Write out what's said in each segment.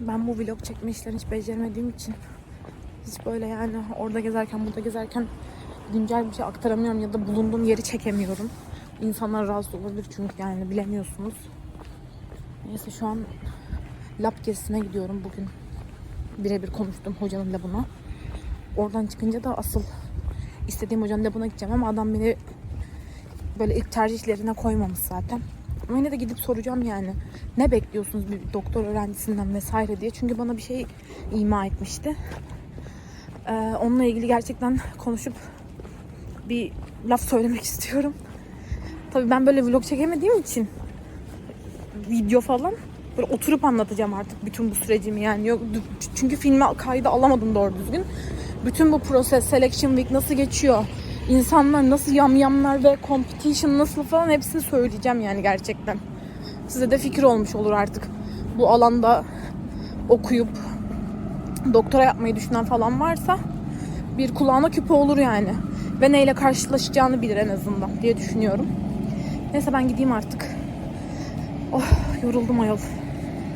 Ben bu vlog çekme işlerini hiç beceremediğim için hiç böyle yani orada gezerken burada gezerken güncel bir şey aktaramıyorum ya da bulunduğum yeri çekemiyorum. İnsanlar rahatsız olabilir çünkü yani bilemiyorsunuz. Neyse şu an lab gezisine gidiyorum bugün. Birebir konuştum hocanın labına. Oradan çıkınca da asıl istediğim hocanın labına gideceğim ama adam beni böyle ilk tercihlerine koymamış zaten. Ama yine de gidip soracağım yani. Ne bekliyorsunuz bir doktor öğrencisinden vesaire diye. Çünkü bana bir şey ima etmişti. Ee, onunla ilgili gerçekten konuşup bir laf söylemek istiyorum. Tabii ben böyle vlog çekemediğim için video falan böyle oturup anlatacağım artık bütün bu sürecimi yani. Yok, çünkü filmi kaydı alamadım doğru düzgün. Bütün bu proses, selection week nasıl geçiyor? İnsanlar nasıl yamyamlar ve competition nasıl falan hepsini söyleyeceğim yani gerçekten. Size de fikir olmuş olur artık. Bu alanda okuyup doktora yapmayı düşünen falan varsa bir kulağına küpe olur yani. Ve neyle karşılaşacağını bilir en azından diye düşünüyorum. Neyse ben gideyim artık. Oh yoruldum ayol.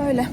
Öyle.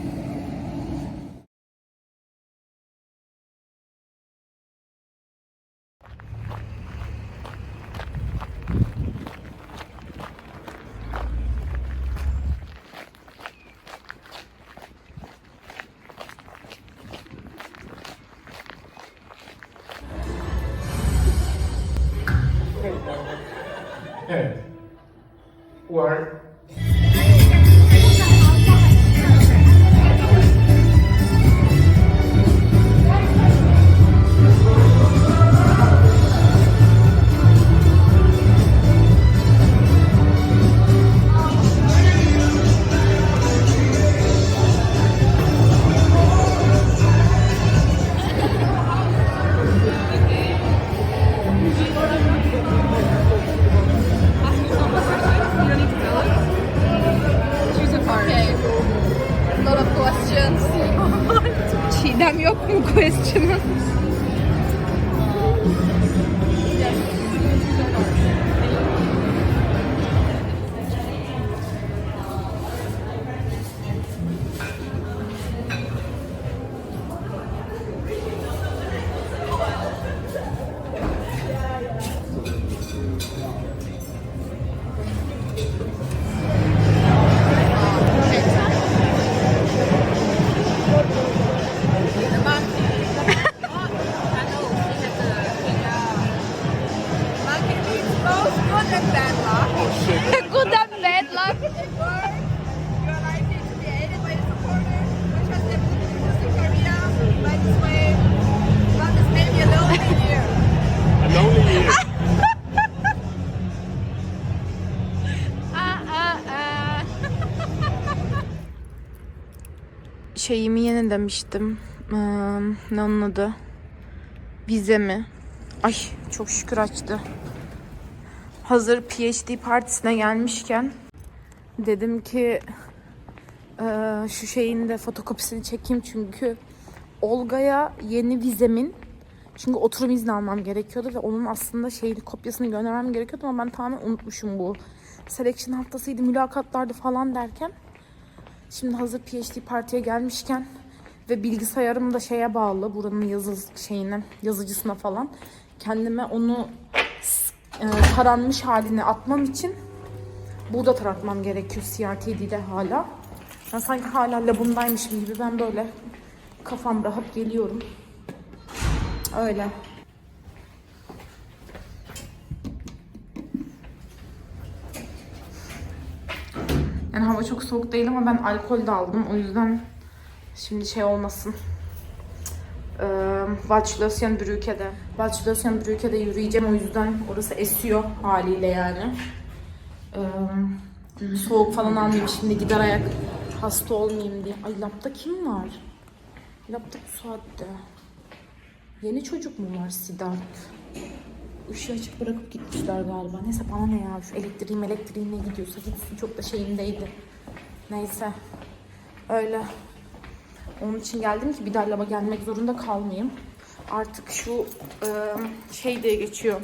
Yok mu question'ın? Şeyimi yenilemiştim. Ee, ne onun adı? Vizemi. Ay çok şükür açtı. Hazır PhD partisine gelmişken dedim ki eee, şu şeyin de fotokopisini çekeyim çünkü Olga'ya yeni vizemin çünkü oturum izni almam gerekiyordu ve onun aslında şeyini kopyasını göndermem gerekiyordu ama ben tamamen unutmuşum bu. Selection haftasıydı, mülakatlardı falan derken Şimdi hazır PhD partiye gelmişken ve bilgisayarım da şeye bağlı buranın yazı şeyine yazıcısına falan kendime onu e, taranmış haline atmam için burada taratmam gerekiyor CRTD'de hala. Ben sanki hala labundaymışım gibi ben böyle kafam rahat geliyorum. Öyle. Hava çok soğuk değil ama ben alkol de aldım. O yüzden şimdi şey olmasın. Ee, Valçlösyen Brüke'de. Valçlösyen Brüke'de yürüyeceğim. O yüzden orası esiyor haliyle yani. Ee, soğuk falan almayayım şimdi gider ayak hasta olmayayım diye. Ay lapta kim var? Lapta bu saatte. Yeni çocuk mu var Siddharth? Işığı açık bırakıp gitmişler galiba. Neyse bana ne ya şu elektriğim elektriğine gidiyorsa gitsin çok da şeyindeydi. Neyse. Öyle. Onun için geldim ki bir daha laba gelmek zorunda kalmayayım. Artık şu e, şey diye geçiyor.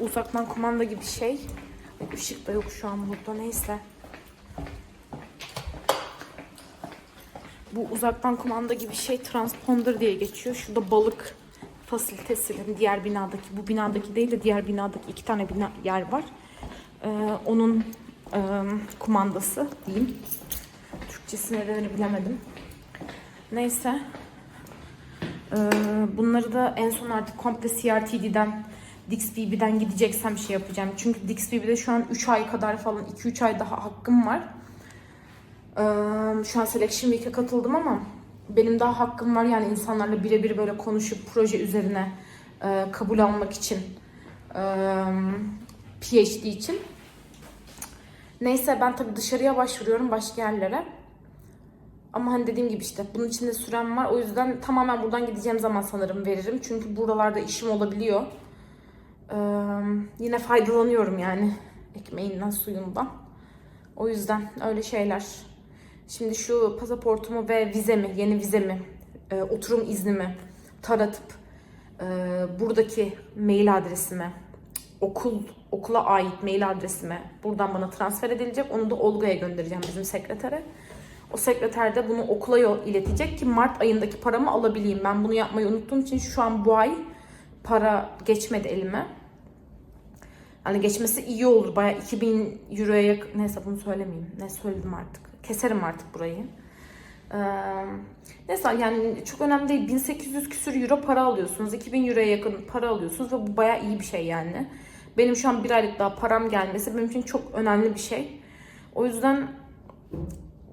Uzaktan kumanda gibi şey. Işık da yok şu an burada neyse. Bu uzaktan kumanda gibi şey transponder diye geçiyor. Şurada balık fasilitesinin diğer binadaki, bu binadaki değil de diğer binadaki iki tane bina yer var. Ee, onun e, kumandası diyeyim. Türkçesini nedenini bilemedim. Neyse. Ee, bunları da en son artık komple CRTD'den DixBB'den gideceksem şey yapacağım. Çünkü DixBB'de şu an 3 ay kadar falan 2-3 ay daha hakkım var. Ee, şu an Selection Week'e katıldım ama benim daha hakkım var yani insanlarla birebir böyle konuşup proje üzerine e, kabul almak için e, PhD için. Neyse ben tabii dışarıya başvuruyorum başka yerlere. Ama hani dediğim gibi işte bunun için de sürem var. O yüzden tamamen buradan gideceğim zaman sanırım veririm. Çünkü buralarda işim olabiliyor. Ee, yine faydalanıyorum yani ekmeğinden suyundan. O yüzden öyle şeyler. Şimdi şu pasaportumu ve vizemi, yeni vizemi, e, oturum iznimi taratıp e, buradaki mail adresime, okul okula ait mail adresime buradan bana transfer edilecek. Onu da Olga'ya göndereceğim bizim sekretere. O sekreter de bunu okula iletecek ki Mart ayındaki paramı alabileyim. Ben bunu yapmayı unuttuğum için şu an bu ay para geçmedi elime. Hani geçmesi iyi olur. Bayağı 2000 euroya. Neyse bunu söylemeyeyim. Ne söyledim artık. Keserim artık burayı. Ee, neyse yani çok önemli değil. 1800 küsür euro para alıyorsunuz. 2000 euroya yakın para alıyorsunuz ve bu bayağı iyi bir şey yani. Benim şu an bir aylık daha param gelmesi benim için çok önemli bir şey. O yüzden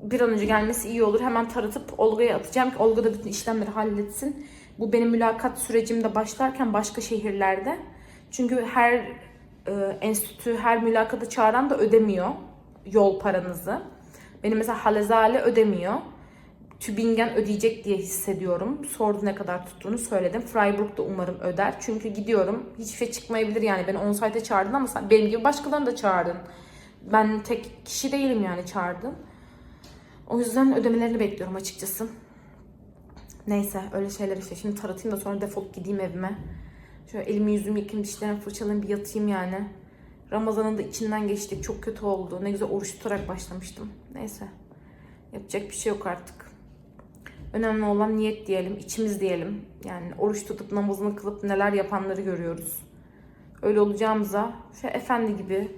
bir an önce gelmesi iyi olur. Hemen taratıp Olga'ya atacağım ki Olga da bütün işlemleri halletsin. Bu benim mülakat sürecimde başlarken başka şehirlerde. Çünkü her e, enstitü, her mülakata çağıran da ödemiyor yol paranızı. Benim mesela Halezale ödemiyor. Tübingen ödeyecek diye hissediyorum. Sordu ne kadar tuttuğunu söyledim. Freiburg da umarım öder. Çünkü gidiyorum. Hiçbir şey çıkmayabilir yani. Beni on site'e çağırdın ama sen benim gibi başkalarını da çağırdın. Ben tek kişi değilim yani çağırdın. O yüzden ödemelerini bekliyorum açıkçası. Neyse öyle şeyler işte. Şimdi taratayım da sonra defolup gideyim evime. Şöyle elimi yüzümü yıkayayım, dişlerimi fırçalayayım bir yatayım yani. Ramazan'ın da içinden geçtik. Çok kötü oldu. Ne güzel oruç tutarak başlamıştım. Neyse. Yapacak bir şey yok artık. Önemli olan niyet diyelim, içimiz diyelim. Yani oruç tutup namazını kılıp neler yapanları görüyoruz. Öyle olacağımıza şöyle efendi gibi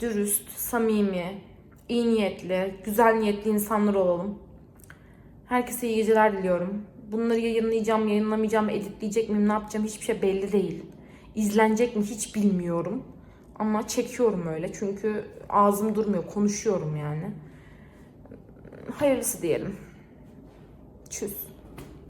dürüst, samimi, iyi niyetli, güzel niyetli insanlar olalım. Herkese iyi geceler diliyorum. Bunları yayınlayacağım, yayınlamayacağım, editleyecek miyim, ne yapacağım hiçbir şey belli değil. İzlenecek mi hiç bilmiyorum. Ama çekiyorum öyle çünkü ağzım durmuyor, konuşuyorum yani. Hayırlısı diyelim. Tschüss.